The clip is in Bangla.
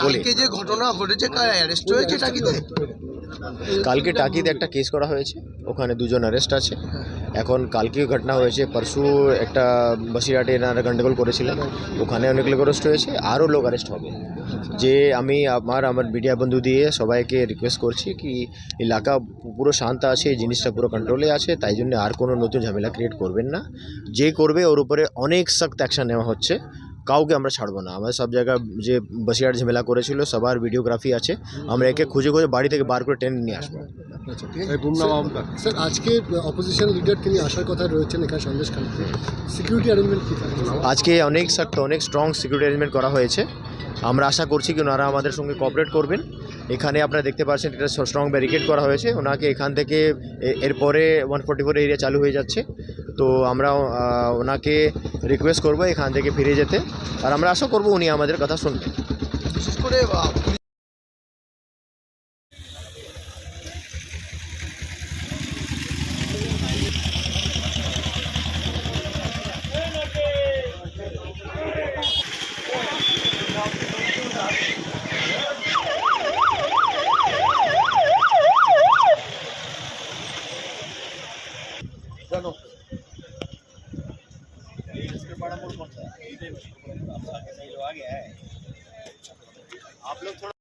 কালকে যে ঘটনা ঘটেছে অ্যারেস্ট হয়েছে টাকিতে? কালকে টাকিতে একটা কেস করা হয়েছে ওখানে দুজন অ্যারেস্ট আছে। এখন কালকে ঘটনা হয়েছে পরশু একটা বসিরাটে এনারা গন্ডগোল করেছিলেন ওখানে অনেক লোক অ্যারেস্ট হয়েছে আরও লোক অ্যারেস্ট হবে। যে আমি আমার আমার মিডিয়া বন্ধু দিয়ে সবাইকে রিকোয়েস্ট করছি কি এলাকা পুরো শান্ত আছে এই জিনিসটা পুরো কন্ট্রোলে আছে তাই জন্য আর কোনো নতুন ঝামেলা ক্রিয়েট করবেন না। যে করবে ওর উপরে অনেক সখ্ত অ্যাকশন নেওয়া হচ্ছে কাউকে আমরা ছাড়বো না। আমাদের সব জায়গায় যে বসিরহাট ঝামেলা করেছিল সবার ভিডিওগ্রাফি আছে আমরা একে খুঁজে খুঁজে বাড়ি থেকে বার করে টেনে নিয়ে আসব। স্যার আজকে অপোজিশন লিডার তিনি আসার কথা রয়েছেন এখানে সন্দেশ খালিতে সিকিউরিটি অ্যারেঞ্জমেন্ট কী আজকে অনেক শক্ত অনেক স্ট্রং সিকিউরিটি অ্যারেঞ্জমেন্ট করা হয়েছে। আমরা আশা করছি কি ওনারা আমাদের সঙ্গে কোঅপারেট করবেন। এখানে আপনারা দেখতে পাচ্ছেন এটা স্ট্রং ব্যারিকেড করা হয়েছে। ওনাকে এখান থেকে এরপরে ওয়ান ফোর্টি ফোর এরিয়া চালু হয়ে যাচ্ছে। তো আমরা ওনাকে রিকোয়েস্ট করব এখান থেকে ফিরে যেতে। আর আমরা আশা করব উনি আমাদের কথা শুনবেন। বিশেষ করে बड़ा मोड़ कौन सा आप लोग थोड़ा